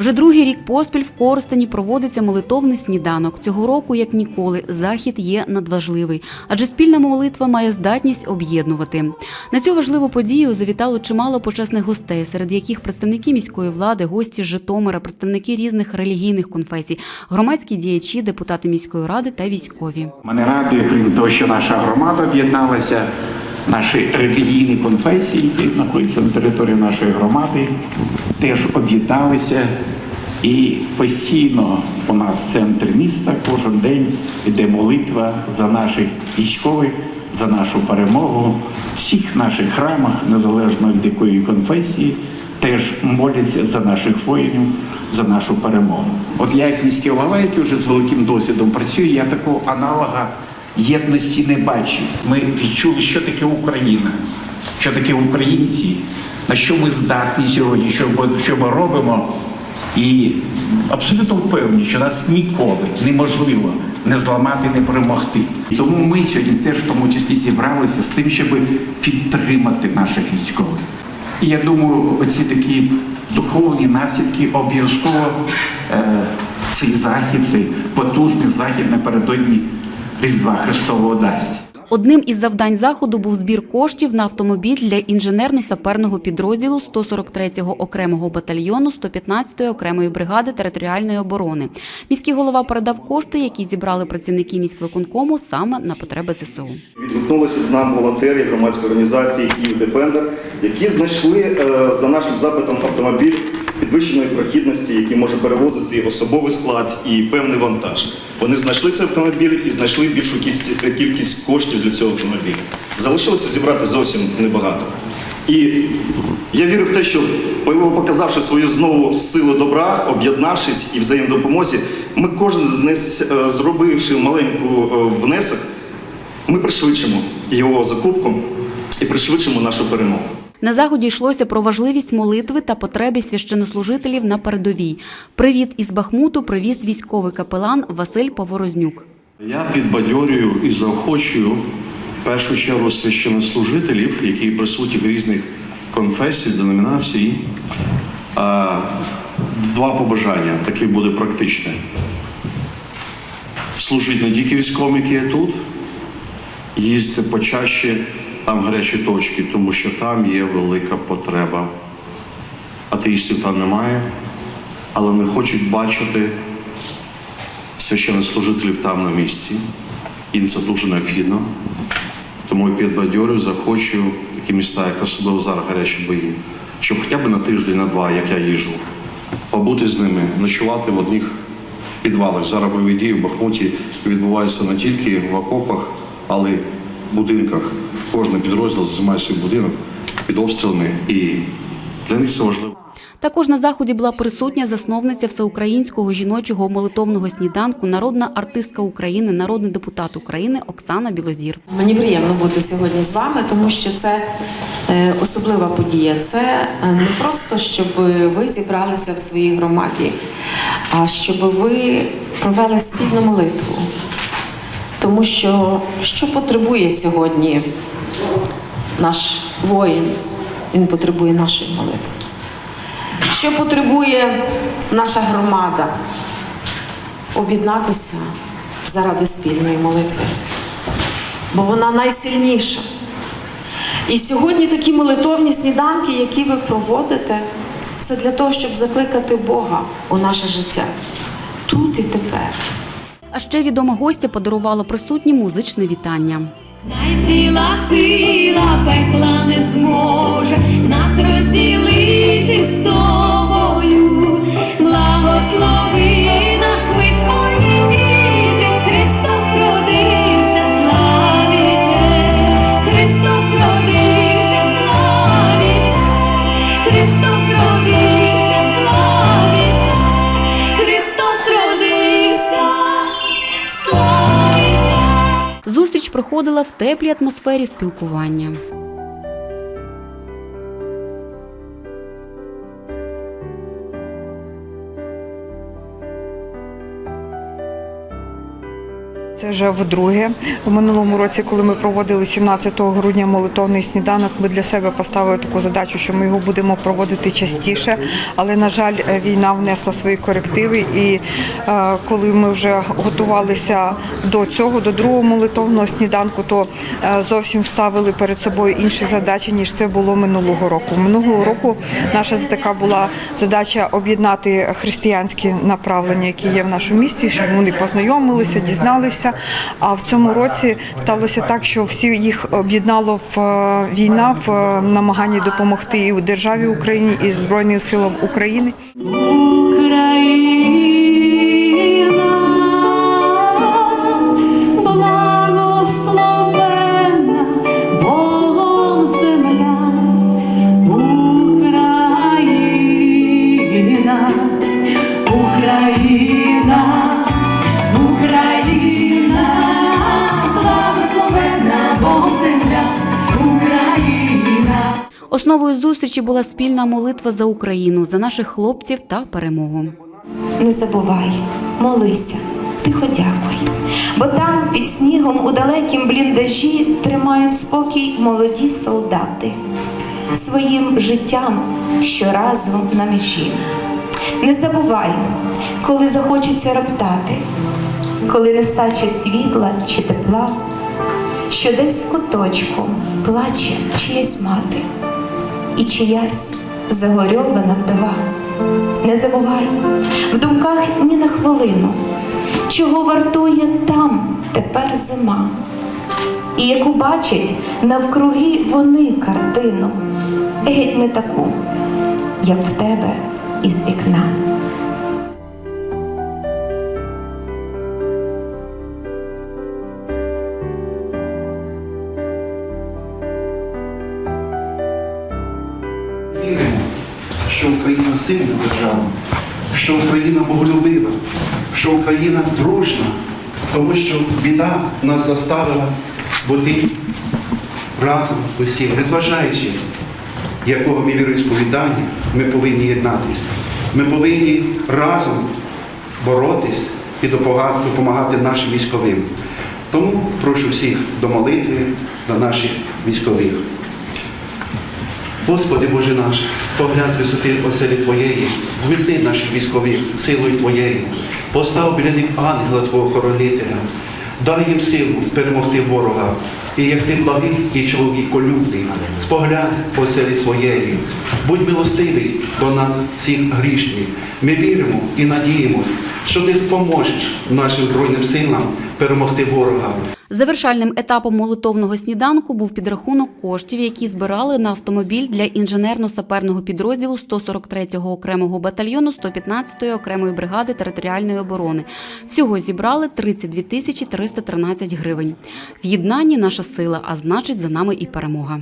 Вже другий рік поспіль в Коростені проводиться молитовний сніданок. Цього року, як ніколи, захід є надважливий, адже спільна молитва має здатність об'єднувати. На цю важливу подію завітало чимало почесних гостей, серед яких представники міської влади, гості з Житомира, представники різних релігійних конфесій, громадські діячі, депутати міської ради та військові. Мене радує, крім того, що наша громада об'єдналася, наші релігійні конфесії, які знаходяться на території нашої громади, теж об'єдналися. І постійно у нас в центрі міста кожен день йде молитва за наших військових, за нашу перемогу. Всіх наших храмах, незалежно від якої конфесії, теж моляться за наших воїнів, за нашу перемогу. От я, як міський голова, який вже з великим досвідом працює, я такого аналога єдності не бачу. Ми відчули, що таке Україна, що таке українці, на що ми здатні сьогодні, що ми, що ми робимо. І абсолютно впевнені, що нас ніколи неможливо не зламати, не перемогти. Тому ми сьогодні теж в тому числі зібралися з тим, щоб підтримати наших військових. І я думаю, оці такі духовні наслідки обов'язково е, цей захід, цей потужний захід напередодні Різдва Христового дасть. Одним із завдань заходу був збір коштів на автомобіль для інженерно-саперного підрозділу 143-го окремого батальйону 115-ї окремої бригади територіальної оборони. Міський голова передав кошти, які зібрали працівники міськвиконкому саме на потреби ЗСУ. Відгукнулися нам волонтери громадської організації «Київ Дефендер», які знайшли е, за нашим запитом автомобіль підвищеної прохідності, який може перевозити і особовий склад і певний вантаж. Вони знайшли цей автомобіль і знайшли більшу кількість- кількість коштів для цього автомобіля. Залишилося зібрати зовсім небагато. І я вірю в те, що показавши свою знову силу добра, об'єднавшись і взаємодопомозі, ми кожен е, зробивши маленьку е, внесок, ми пришвидшимо його закупку і пришвидшимо нашу перемогу. На заході йшлося про важливість молитви та потреби священнослужителів на передовій. Привіт із Бахмуту привіз військовий капелан Василь Поворознюк. Я підбадьорюю і заохочую в першу чергу священнослужителів, які присутні різних конфесій, деномінацій. Два побажання, таке буде практичне. Служить не тільки військовим, які є тут, їздити почаще там гарячі точки, тому що там є велика потреба. Атеїстів там немає, але вони хочуть бачити священнослужителів там на місці, і це дуже необхідно. Тому я підбадьорю, захочу такі міста, як особливо зараз гарячі бої, щоб хоча б на тиждень, на два, як я їжу, побути з ними, ночувати в одних підвалах. Зараз бойові дії в Бахмуті відбуваються не тільки в окопах, але будинках. Кожен підрозділ займає свій будинок під обстрілами, і для них це важливо. Також на заході була присутня засновниця всеукраїнського жіночого молитовного сніданку, народна артистка України, народний депутат України Оксана Білозір. Мені приємно бути сьогодні з вами, тому що це е, особлива подія. Це е, не просто, щоб ви зібралися в своїй громаді, а щоб ви провели спільну молитву. Тому що що потребує сьогодні наш воїн? Він потребує нашої молитви. Що потребує наша громада? Об'єднатися заради спільної молитви бо вона найсильніша. І сьогодні такі молитовні сніданки, які ви проводите, це для того, щоб закликати Бога у наше життя тут і тепер. А ще відома гостя подарувала присутнім музичне вітання. Найціла сила пекла не зможе нас розділити з тобою. Благослови проходила в теплій атмосфері спілкування. Це вже вдруге. У минулому році, коли ми проводили 17 грудня молитовний сніданок, ми для себе поставили таку задачу, що ми його будемо проводити частіше. Але, на жаль, війна внесла свої корективи. І е, коли ми вже готувалися до цього, до другого молитовного сніданку, то е, зовсім ставили перед собою інші задачі, ніж це було минулого року. Минулого року наша така була задача об'єднати християнські направлення, які є в нашому місті, щоб вони познайомилися, дізналися. А в цьому році сталося так, що всі їх об'єднало в е, війна в е, намаганні допомогти і у державі Україні, і Збройним силам України. Україна, Основою зустрічі була спільна молитва за Україну, за наших хлопців та перемогу. Не забувай, молися, тихо дякуй. Бо там під снігом у далекім бліндажі тримають спокій молоді солдати своїм життям щоразу на межі. Не забувай, коли захочеться роптати, коли нестача світла чи тепла, що десь в куточку плаче чиясь мати і чиясь загорьована вдова. Не забувай в думках ні на хвилину, чого вартує там тепер зима, і яку бачать навкруги вони картину, геть не таку, як в тебе із вікна. Що Україна сильна держава, що Україна боголюбива, що Україна дружна, тому що біда нас заставила бути разом усі, незважаючи, якого ми віросповідання, ми повинні єднатися. Ми повинні разом боротись і допомагати нашим військовим. Тому прошу всіх до молитви за наших військових. Господи Боже наш, поглянь з висоти оселі Твоєї, зміцни наших військових силою Твоєю, постав біля них ангела Твого хоронителя, дай їм силу перемогти ворога. І як ти благий і чоловіколюбний, споглянь оселі своєї, будь милостивий до нас, всіх грішних. Ми віримо і надіємося, що ти допоможеш нашим Збройним силам перемогти ворога. Завершальним етапом молитовного сніданку був підрахунок коштів, які збирали на автомобіль для інженерно-саперного підрозділу 143-го окремого батальйону 115-ї окремої бригади територіальної оборони. Всього зібрали 32 тисячі 313 гривень. В єднанні наша сила, а значить за нами і перемога.